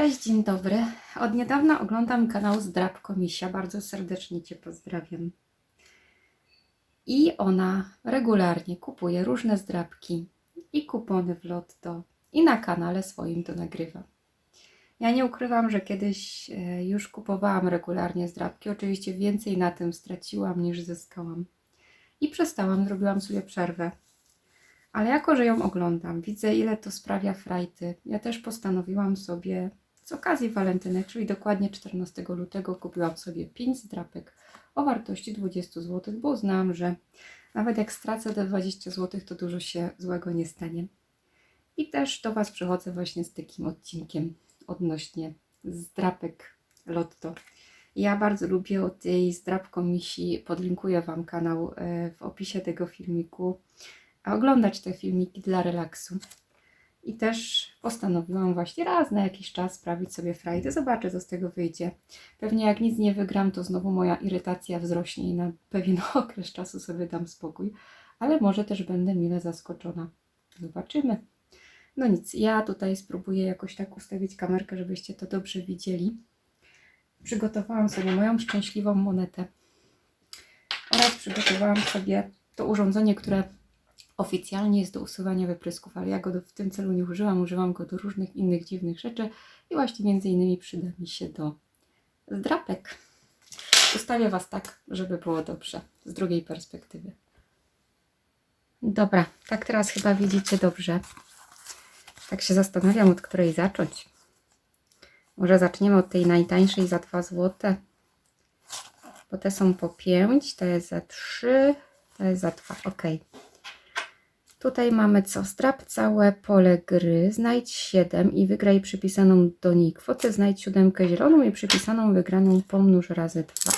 Cześć, dzień dobry. Od niedawna oglądam kanał Zdrabko Misia. Bardzo serdecznie Cię pozdrawiam. I ona regularnie kupuje różne zdrabki i kupony w lotto i na kanale swoim to nagrywa. Ja nie ukrywam, że kiedyś e, już kupowałam regularnie zdrabki. Oczywiście więcej na tym straciłam niż zyskałam. I przestałam, zrobiłam sobie przerwę. Ale jako, że ją oglądam, widzę ile to sprawia frajty, ja też postanowiłam sobie z okazji walentynek, czyli dokładnie 14 lutego, kupiłam sobie 5 zdrapek o wartości 20 zł, bo uznałam, że nawet jak stracę te 20 zł, to dużo się złego nie stanie. I też do Was przychodzę właśnie z takim odcinkiem odnośnie zdrapek Lotto. Ja bardzo lubię o tej zdrapką misi, podlinkuję Wam kanał e, w opisie tego filmiku, oglądać te filmiki dla relaksu. I też postanowiłam właśnie raz na jakiś czas sprawić sobie frajdę. Zobaczę, co z tego wyjdzie. Pewnie jak nic nie wygram, to znowu moja irytacja wzrośnie i na pewien okres czasu sobie dam spokój. Ale może też będę mile zaskoczona. Zobaczymy. No nic, ja tutaj spróbuję jakoś tak ustawić kamerkę, żebyście to dobrze widzieli. Przygotowałam sobie moją szczęśliwą monetę oraz przygotowałam sobie to urządzenie, które oficjalnie jest do usuwania wyprysków, ale ja go do, w tym celu nie użyłam. Używam go do różnych innych dziwnych rzeczy i właśnie między innymi przyda mi się do zdrapek. Ustawię Was tak, żeby było dobrze z drugiej perspektywy. Dobra, tak teraz chyba widzicie dobrze. Tak się zastanawiam, od której zacząć. Może zaczniemy od tej najtańszej za 2 zł. Bo te są po 5, to jest za 3, to jest za 2. Ok. Tutaj mamy co? Zdrap całe pole gry, znajdź 7 i wygraj przypisaną do niej kwotę, znajdź siódemkę zieloną i przypisaną wygraną pomnóż razy 2.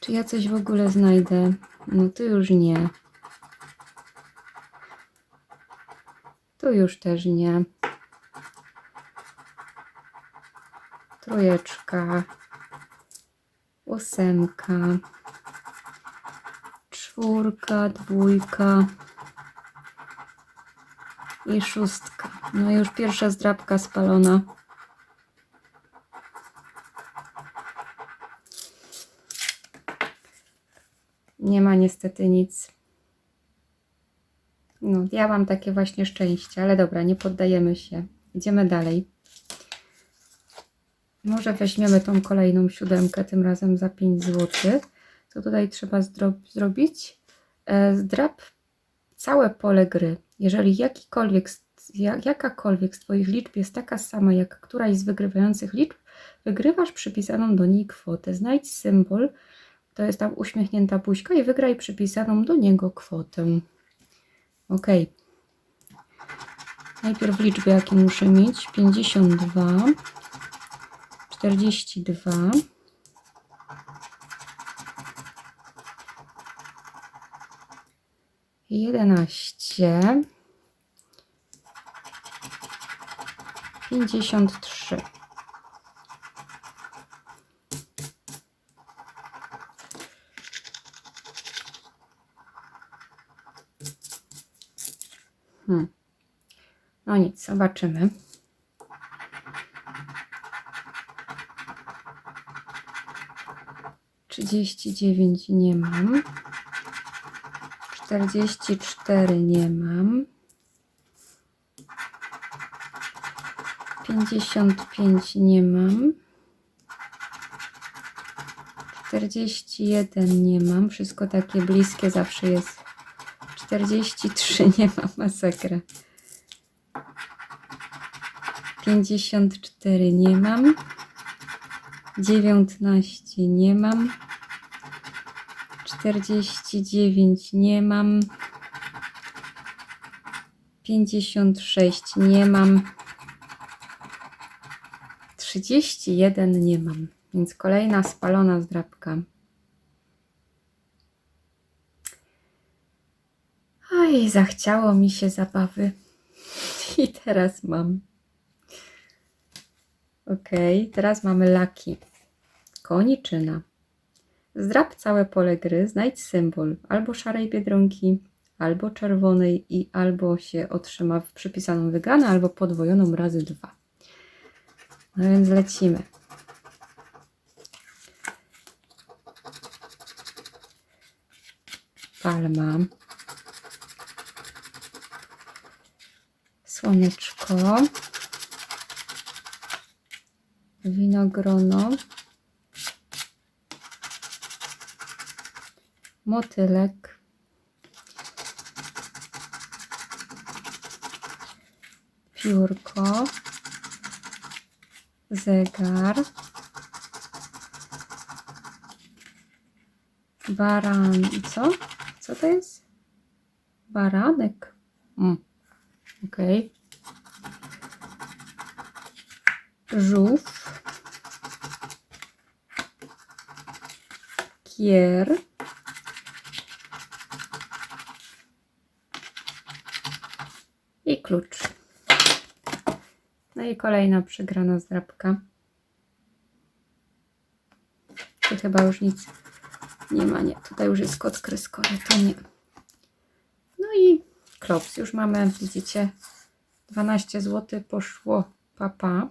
Czy ja coś w ogóle znajdę? No tu już nie. Tu już też nie. Trójeczka. Ósemka czwórka, dwójka i szóstka. No już pierwsza zdrabka spalona. Nie ma niestety nic. No, ja mam takie właśnie szczęście, ale dobra, nie poddajemy się. Idziemy dalej. Może weźmiemy tą kolejną siódemkę, tym razem za 5 zł. Co tutaj trzeba zrobić? E, zdrap całe pole gry. Jeżeli jakikolwiek, jakakolwiek z Twoich liczb jest taka sama jak któraś z wygrywających liczb, wygrywasz przypisaną do niej kwotę. Znajdź symbol, to jest tam uśmiechnięta buźka i wygraj przypisaną do niego kwotę. Ok. Najpierw liczby, jakie muszę mieć. 52, 42, 11, 53. Hmm. No nic, zobaczymy. Trzydzieści dziewięć nie mam. 44 nie mam. 55 nie mam. 41 nie mam. Wszystko takie bliskie zawsze jest. 43 nie mam. Masakra. 54 nie mam. 19 nie mam. 49 nie mam. 56 nie mam. 31 nie mam. Więc kolejna spalona zdrabka. Oj, zachciało mi się zabawy. I teraz mam. Ok, teraz mamy laki. Koniczyna. Zdrab całe pole gry, znajdź symbol albo szarej biedronki, albo czerwonej i albo się otrzyma przypisaną wygraną, albo podwojoną razy dwa. No więc lecimy. Palma. Słoneczko. Winogrono. Motylek. Piórko. Zegar. Baran. Co? Co to jest? Baranek. Mm. Okej. Żółw. Kier. I klucz. No i kolejna przegrana zdrabka. Tu chyba już nic nie ma, nie. Tutaj już jest kod kreskowy, to nie. No i klops. Już mamy, widzicie, 12 zł poszło papa.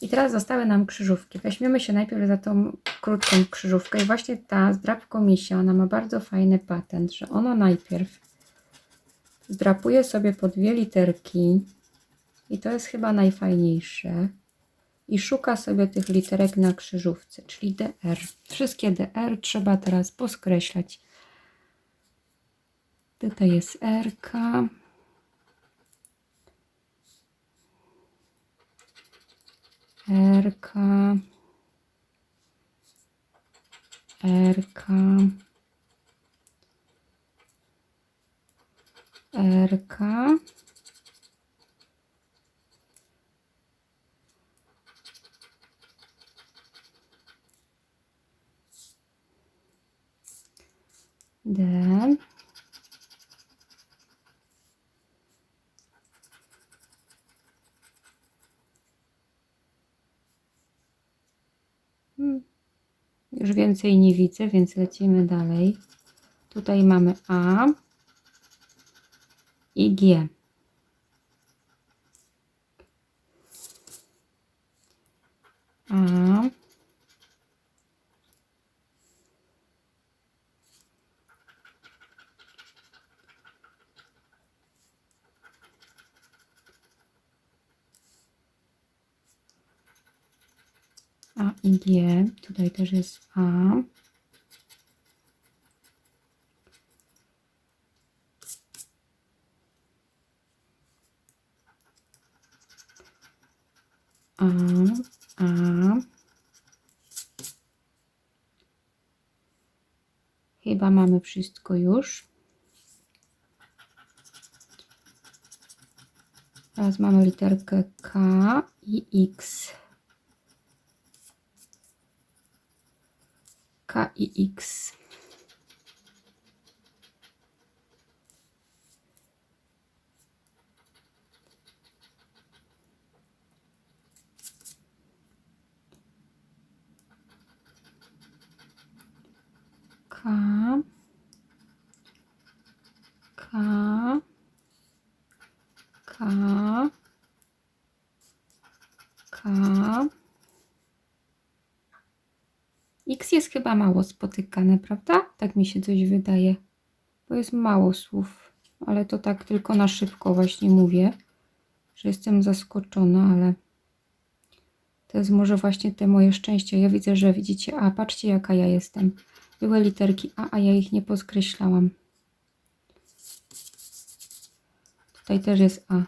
I teraz zostały nam krzyżówki. Weźmiemy się najpierw za tą krótką krzyżówkę. I właśnie ta zdrapko misia, ona ma bardzo fajny patent, że ona najpierw zdrapuje sobie po dwie literki. I to jest chyba najfajniejsze. I szuka sobie tych literek na krzyżówce, czyli DR. Wszystkie DR trzeba teraz poskreślać. Tutaj jest RK. RK. RK. RK. D. Hmm. Już więcej nie widzę, więc lecimy dalej. Tutaj mamy A i G. A. A i G. Tutaj też jest A. A, A. Chyba mamy wszystko już. Teraz mamy literkę K i X. K i X. K. K. K. X jest chyba mało spotykane, prawda? Tak mi się coś wydaje, bo jest mało słów, ale to tak tylko na szybko właśnie mówię, że jestem zaskoczona, ale to jest może właśnie te moje szczęście. Ja widzę, że widzicie, a patrzcie jaka ja jestem. Były literki A, a ja ich nie podkreślałam. Tutaj też jest A.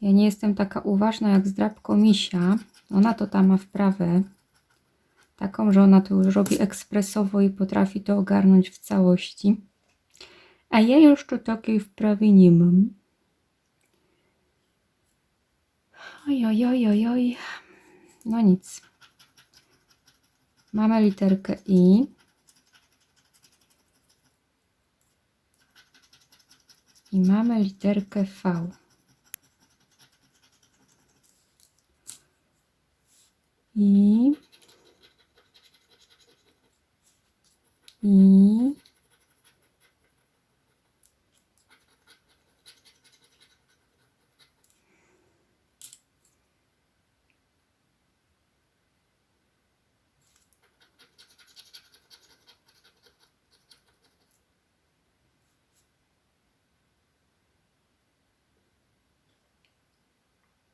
Ja nie jestem taka uważna jak zdrabko misia. Ona to tam ma wprawę. Taką, że ona to już robi ekspresowo i potrafi to ogarnąć w całości. A ja jeszcze takiej wprawy nie mam. Oj, oj, oj, oj, oj. No nic. Mamy literkę I. I mamy literkę V. I. i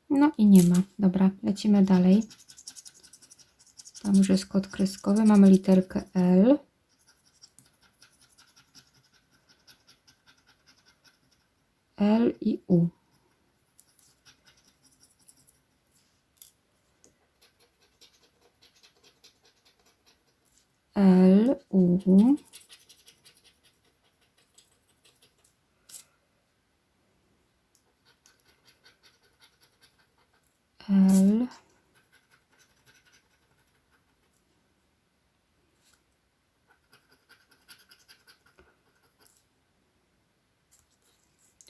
No i nie ma. Dobra, lecimy dalej. Tam już jest kod kreskowy. Mamy literkę L. L, U. L.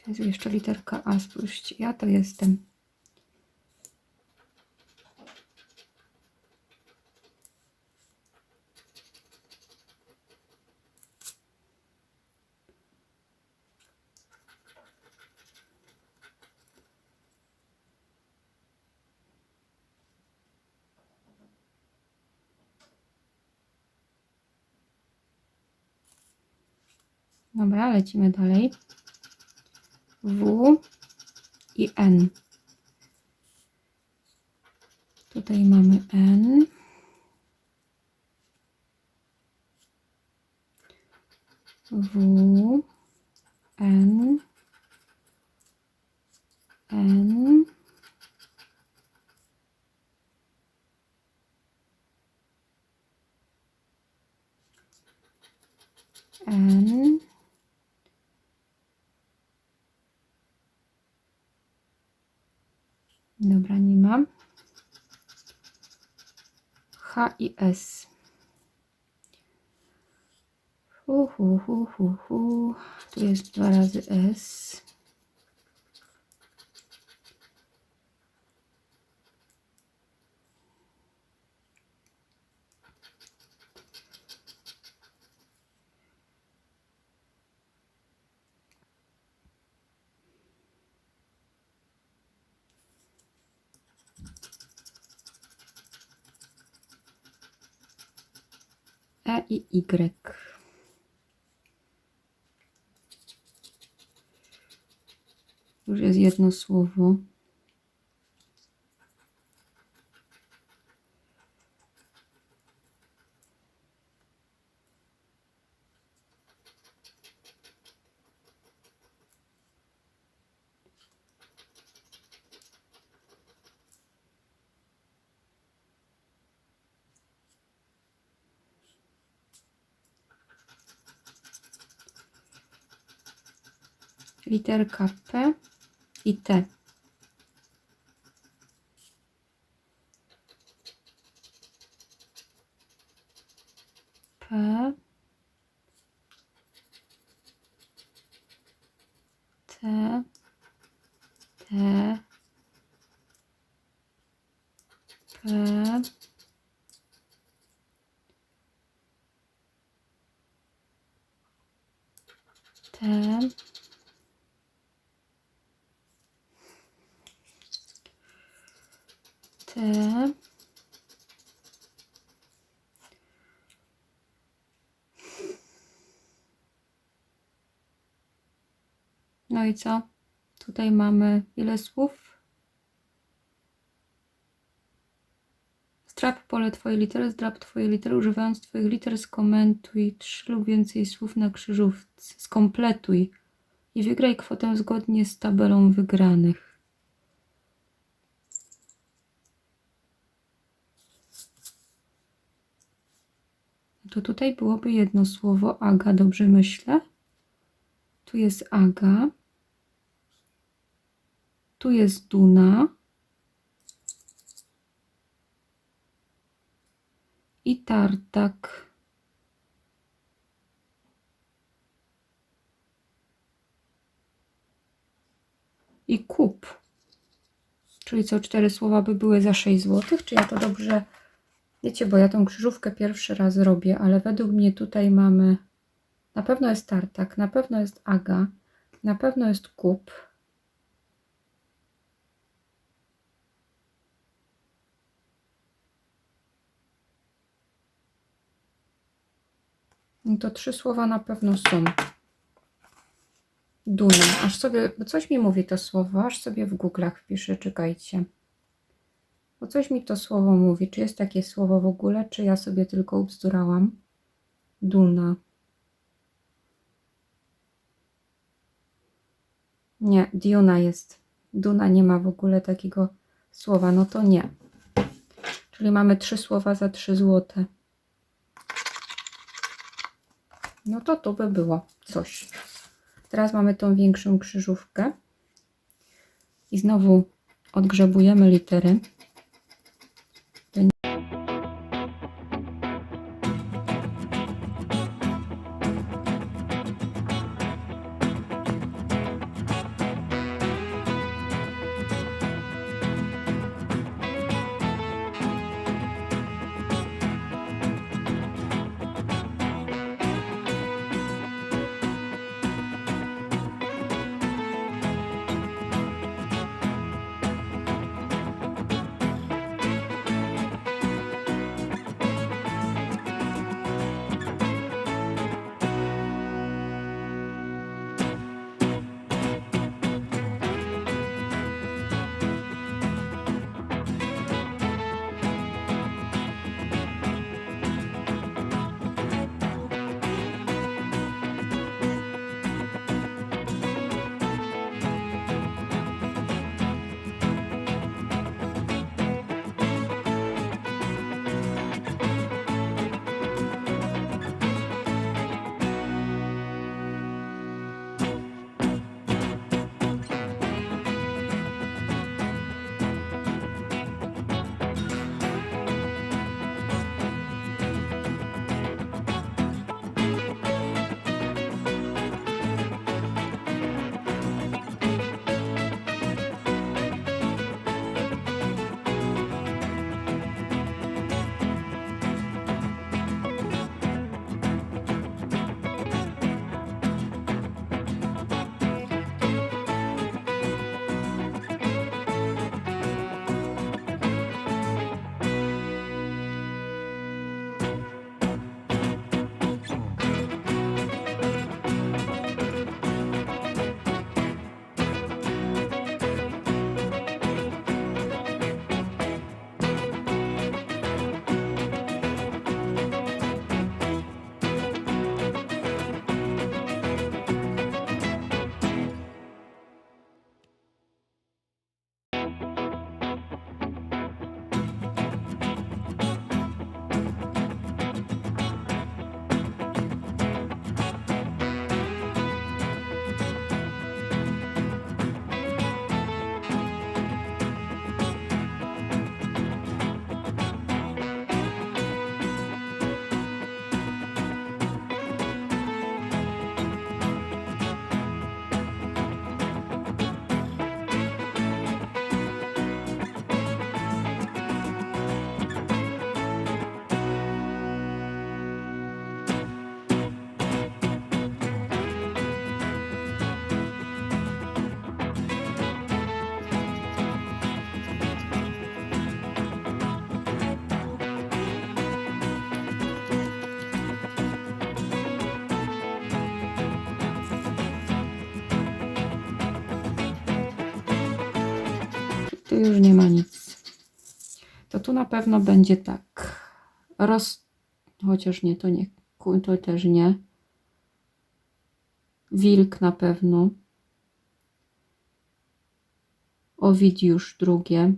To jest jeszcze literka A, spójrzcie, ja to jestem. Dobra, lecimy dalej. W i N. Tutaj mamy N. W, N, N, N, Dobra, nie mam. H i S. Hu, hu, hu, hu, hu. Tu jest dwa razy S. E i Y. Już jest jedno słowo. Literka P i T. P. T. T. P. T. T. Tutaj mamy ile słów? Zdrap pole Twojej litery, zdrap Twojej litery. Używając Twoich liter skomentuj trzy lub więcej słów na krzyżówce. Skompletuj i wygraj kwotę zgodnie z tabelą wygranych. To tutaj byłoby jedno słowo Aga, dobrze myślę? Tu jest Aga. Tu jest Duna. I Tartak. I kup. Czyli co, cztery słowa by były za 6 zł? Czy ja to dobrze Wiecie, bo ja tą krzyżówkę pierwszy raz robię, ale według mnie tutaj mamy. Na pewno jest tartak, na pewno jest aga, na pewno jest kup. To trzy słowa na pewno są. Duna. Aż sobie, bo coś mi mówi to słowo, aż sobie w Google'ach wpiszę, czekajcie. Bo coś mi to słowo mówi. Czy jest takie słowo w ogóle, czy ja sobie tylko ubzdurałam? Duna. Nie, Diuna jest. Duna nie ma w ogóle takiego słowa. No to nie. Czyli mamy trzy słowa za trzy złote. No to to by było coś. Teraz mamy tą większą krzyżówkę. I znowu odgrzebujemy litery. Już nie ma nic. To tu na pewno będzie tak. Roz... Chociaż nie, to nie. To też nie. Wilk na pewno. Owidiusz drugie.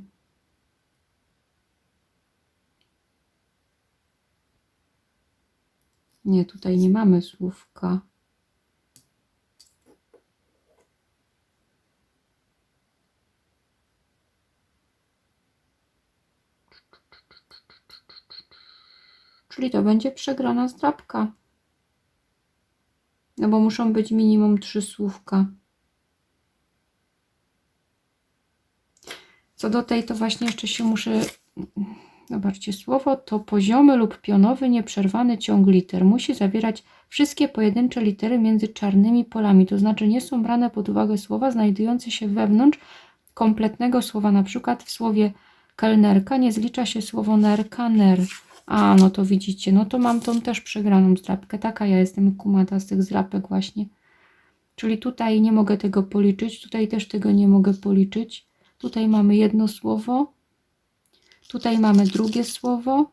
Nie, tutaj nie mamy słówka. Czyli to będzie przegrana zdrabka. No bo muszą być minimum trzy słówka. Co do tej, to właśnie jeszcze się muszę. Zobaczcie, słowo to poziomy lub pionowy, nieprzerwany ciąg liter. Musi zawierać wszystkie pojedyncze litery między czarnymi polami, to znaczy nie są brane pod uwagę słowa znajdujące się wewnątrz kompletnego słowa. Na przykład w słowie kelnerka nie zlicza się słowo nerka, ner. A, no to widzicie, no to mam tą też przegraną zdrabkę. Taka ja jestem kumata z tych zdrapek właśnie. Czyli tutaj nie mogę tego policzyć, tutaj też tego nie mogę policzyć. Tutaj mamy jedno słowo, Tutaj mamy drugie słowo.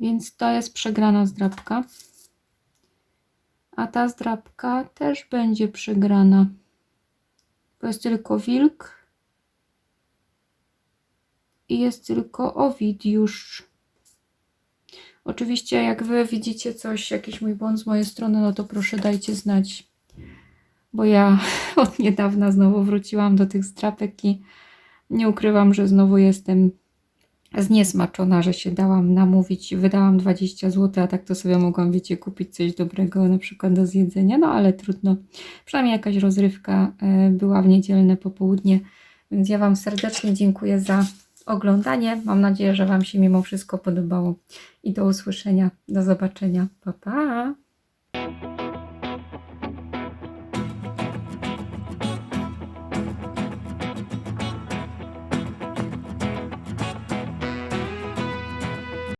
Więc to jest przegrana zdrabka. A ta zdrabka też będzie przegrana. To jest tylko wilk. I jest tylko Owidiusz. Oczywiście, jak wy widzicie coś, jakiś mój błąd z mojej strony, no to proszę dajcie znać. Bo ja od niedawna znowu wróciłam do tych strapek i nie ukrywam, że znowu jestem zniesmaczona, że się dałam namówić. Wydałam 20 zł, a tak to sobie mogłam, wiecie, kupić coś dobrego, na przykład do zjedzenia. No ale trudno. Przynajmniej jakaś rozrywka e, była w niedzielne popołudnie. Więc ja Wam serdecznie dziękuję za oglądanie. Mam nadzieję, że Wam się mimo wszystko podobało. I do usłyszenia, do zobaczenia. Pa, pa!